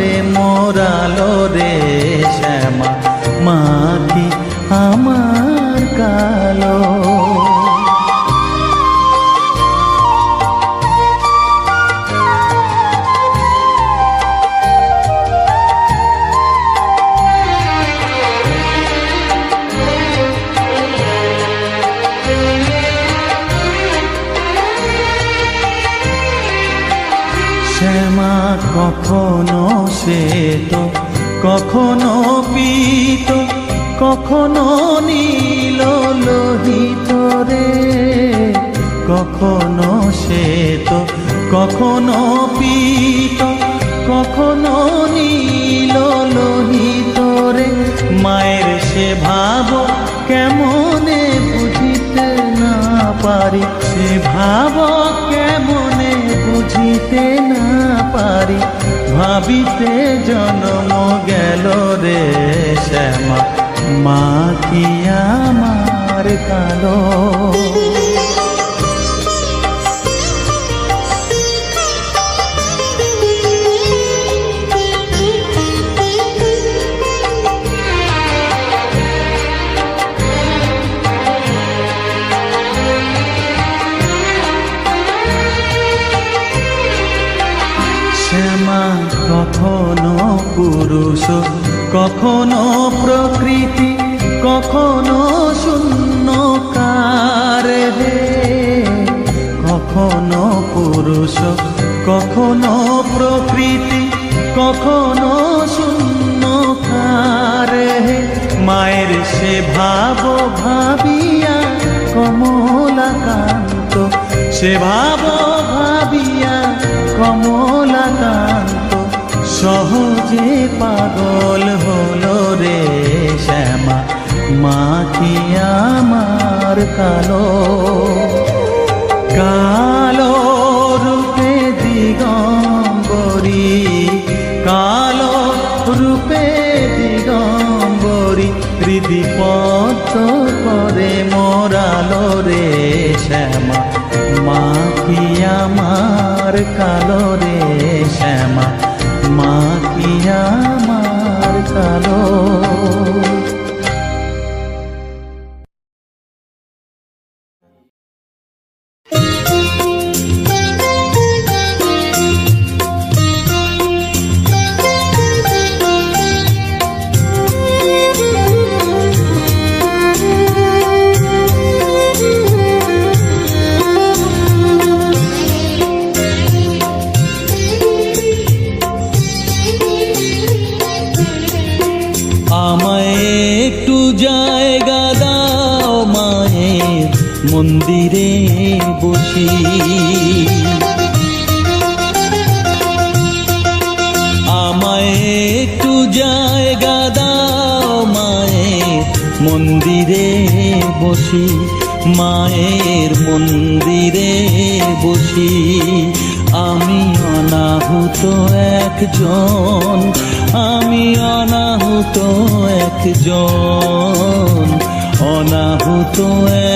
করে কখনো নীল লোহিত রে? কখনো শ্বেত, কখনো পীত, কখনো নীল লোহিত রে? মায়ের সে ভাব কেমনে বুঝিতে না পারি? সে ভাব কেমনে বুঝিতে না পারি? ভাবিতে জন্ম গেল রে শ্যামা। মা কি আমার কালো। শ্যামা কখনো পুরুষ কখনো প্রকৃতি, কখনো শূন্য কার হে কখনো পুরুষ, কখনো প্রকৃতি, কখনো শূন্য কার হে মায়ের সে ভাব ভাবিয়া কমলাকান্ত, সে ভাব ভাবিয়া কমলাকান্ত। সহজে পাগল হলো রে শ্যামা মা কি আমার কালো। কালো রূপে দিগম্বরী, কালো রূপে দিগম্বরী হৃদিপত করে মোরালো রে শ্যামা মা কি আমার কালো রে শ্যামা।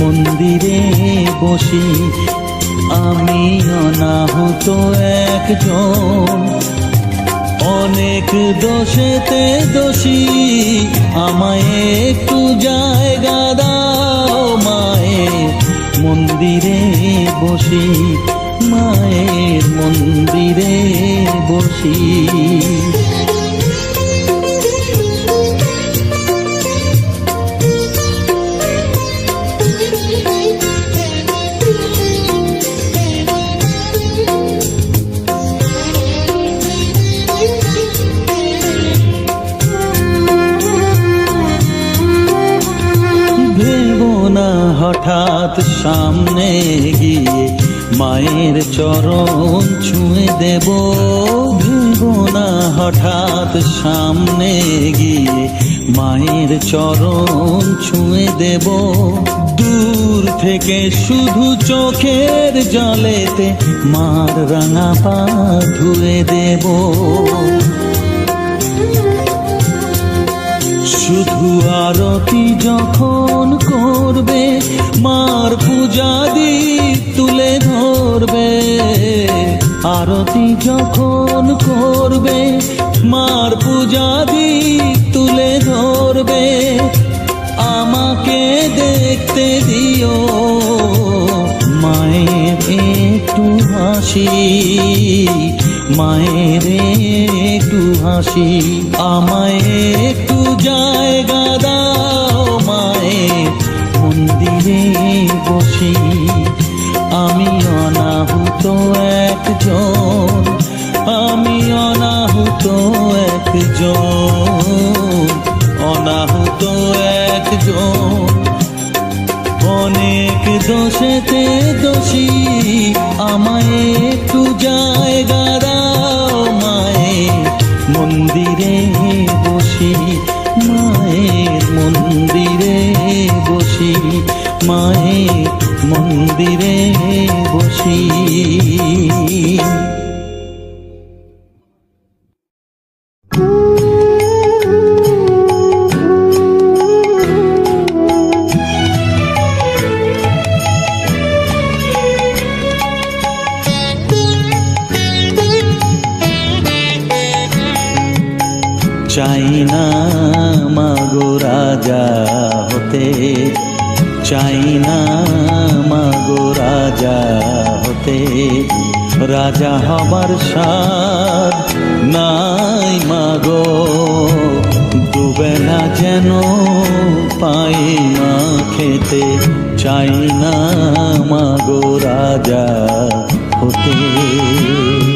মন্দিরে বসি। আমি অনাহত একজন। অনেক দোষেতে দোষী। আমায় একটু জায়গা দাও মায়ে মন্দিরে বসি। মায়ের মন্দিরে বসি। চরণ ছুঁয়ে দেব। দূর থেকে শুধু চোখের জলেতে মার রাঙা পা ধুয়ে দেবো। শুধু আরতি যখন করবে, মার পূজা দীপ তুলে ধরবে। আরতি যখন করবে, মার পূজা দিও। মায়ের একটু হাসি মায়ের একটু হাসি আমায় একটু জায়গা দোষী আমায় একটু জায়গা মাগো রাজা হতে।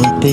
হতে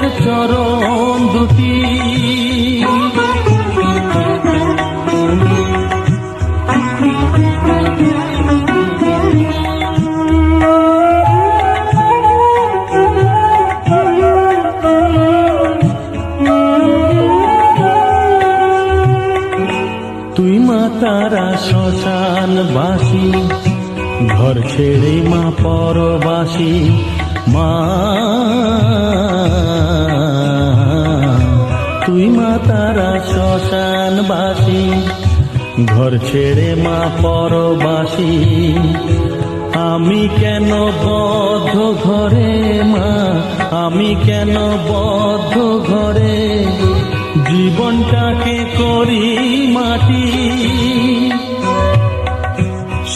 মায়ের চরণ দুটি। তুই মা তারা শ্মশান বাসি ঘর ছেড়ে মা পরবাসী। মা তুই মা তারা শ্মশান বাসি ঘর ছেড়ে মা পরবাসী। আমি কেন বদ্ধ ঘরে মা? আমি কেন বদ্ধ ঘরে? জীবনটাকে করি মাটি।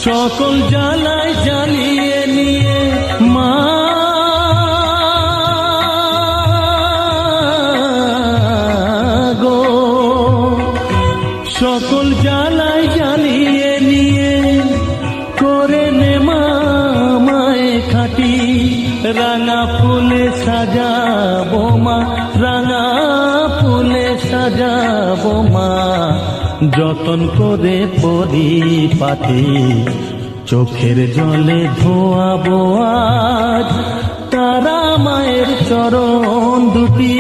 সকল জ্বালায় জ্বালিয়ে যতন করে পরি পাতি চোখের জলে ধোয়াবো আজ তারা মায়ের চরণ দুটি।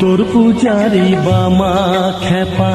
তোর পূজারি বামা খেপা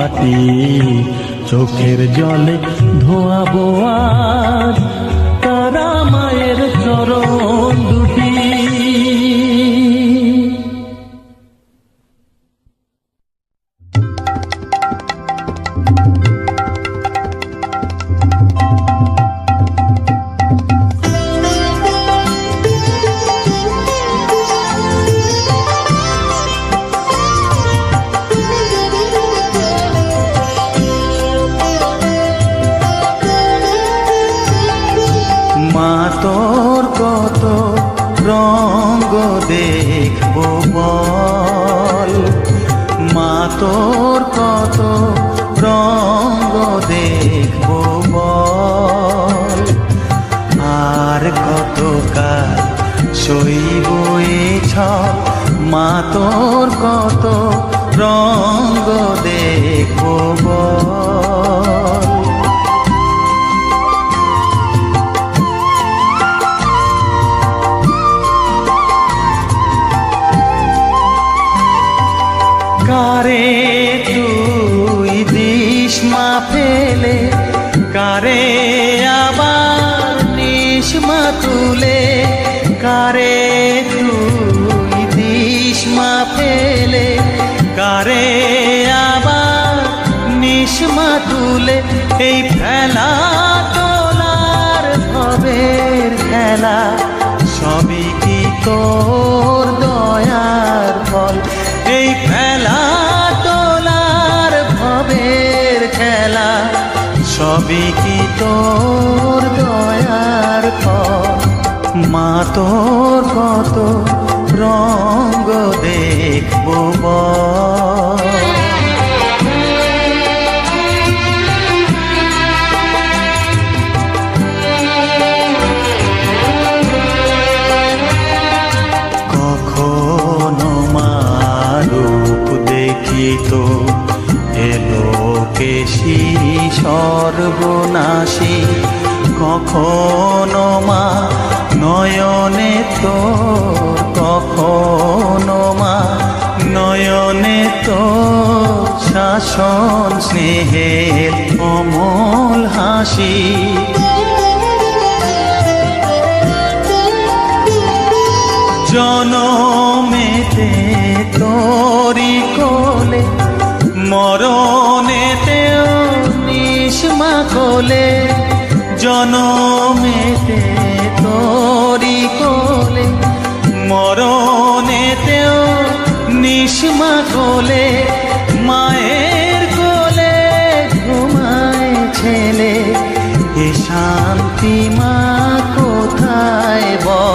পরিপাটি চোখের জলে ধোয়াবো আজ তারা মায়ের চরণ। দিস মা ফেলে কারে আবার নিস মা তুলে কারে তুই দিস মা ফেলে কারে আবার নিস মা তুলে এই ফেলা তোলার ভবের খেলা, সবই কি তোর সবই কি তোর দয়ার ফল মা তোর কত রঙ্গ দেখব বল? কখনো মা নয়নে তো কখনো মা নয়নে তো শাসন জনমেতে তোরি কোলে, মরণেতেও নিষ্মা কোলে, মায়ের কোলে ঘুমায় ছেলে, এ শান্তি মা কোথায় বল?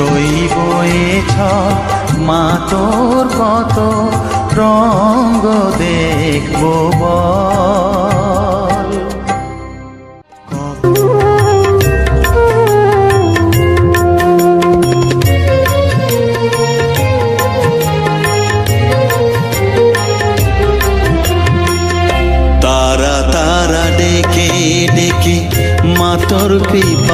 সইব এ ছল মা তোর কত রঙ্গ দেখব তারা তারা ডেকে ডেকে মাতর কৃপা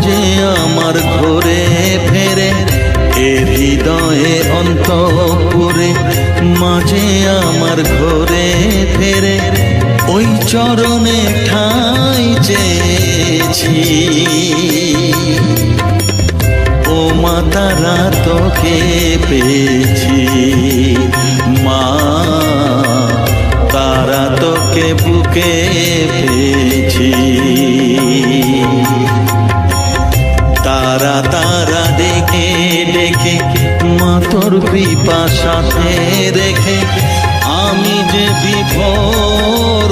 মাঝে আমার ঘরে ফেরে এর হৃদয়ে অন্তপুরে, মাঝে আমার ঘরে ফেরে, ওই চরণে ঠাই চেয়েছি। ও মা, তারা তোকে পেয়েছি। মা, তারা তোকে বুকে পেয়েছি। তারা তারা ডেকে ডেকে মা তোর কৃপা সাথে রেখে আমি যে বিভোর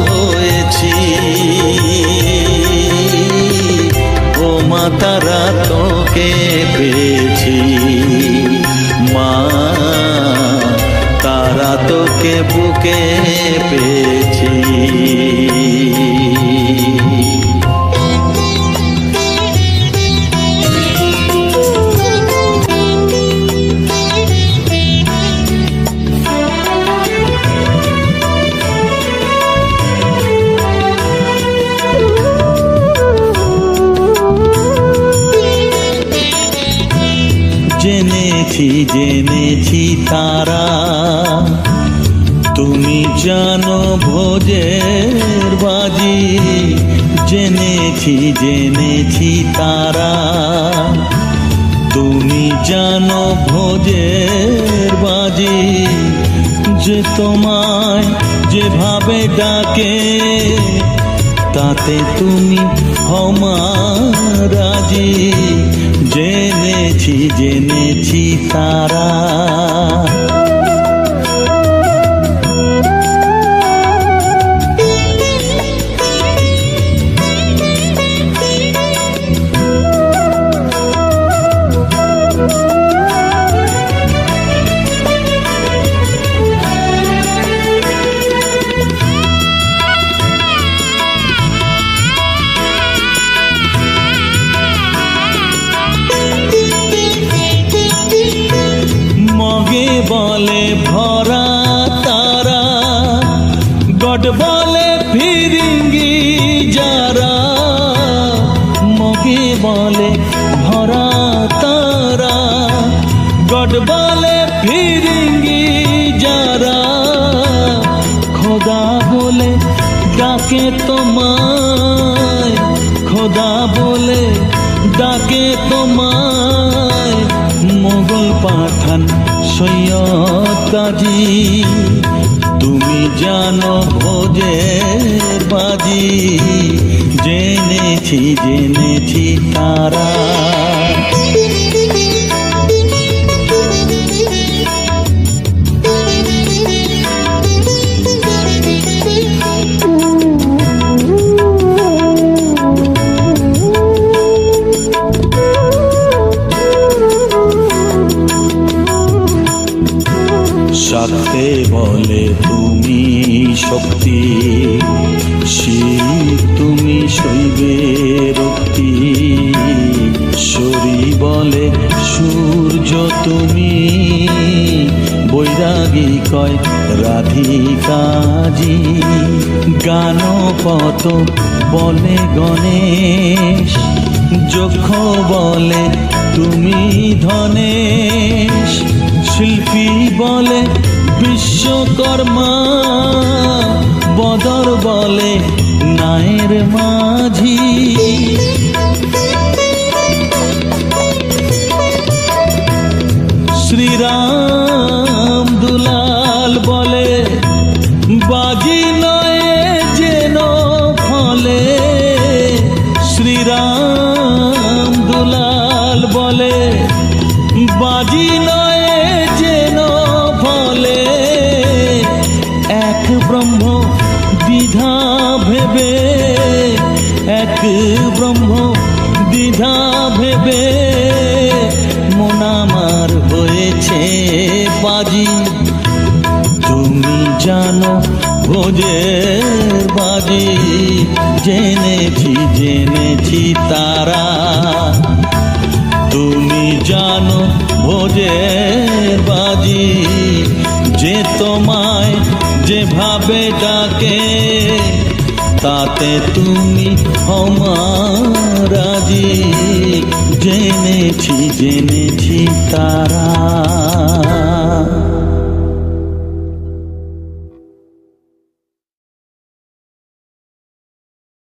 বাজি যে তোমায় যেভাবে ডাকে তাতে তুমি হমারাজি জেনেছি জেনেছি তারা। কাকে বলে? ভরা তারা। গড বলে ফিরিঙ্গি যারা। খোদা বলে ডাকে তোমায়। খোদা বলে ডাকে তোমায়। মোগল পাঠান সৈয়দ কাজী। তুমি জানো ভোজে বাজি। জেনেছি জেনেছি তারা। সাথে বলে তুমি শক্তি। শিব তুমি শৈবে রক্তি। শরী বলে সূর্য তুমি, বৈরাগী কয় রাধিকাজি গানপত বলে গণেশ, যক্ষ বলে তুমি ধনেশ। শিল্পী বলে বিশ্বকর্মা বদর বলে নায়ের মাঝি। শ্রীরাম দুলাল বলে, বাজি নয় যেন ফলে। শ্রীরাম দুলাল বলে, বাজি নয় ভোজের বাজি জেনেছি জেনেছি তারা। তুমি জানো ভোজের বাজি যে তোমায় যেভাবে ডাকে, তাতে তুমি হমারাজি জেনেছি জেনেছি তারা।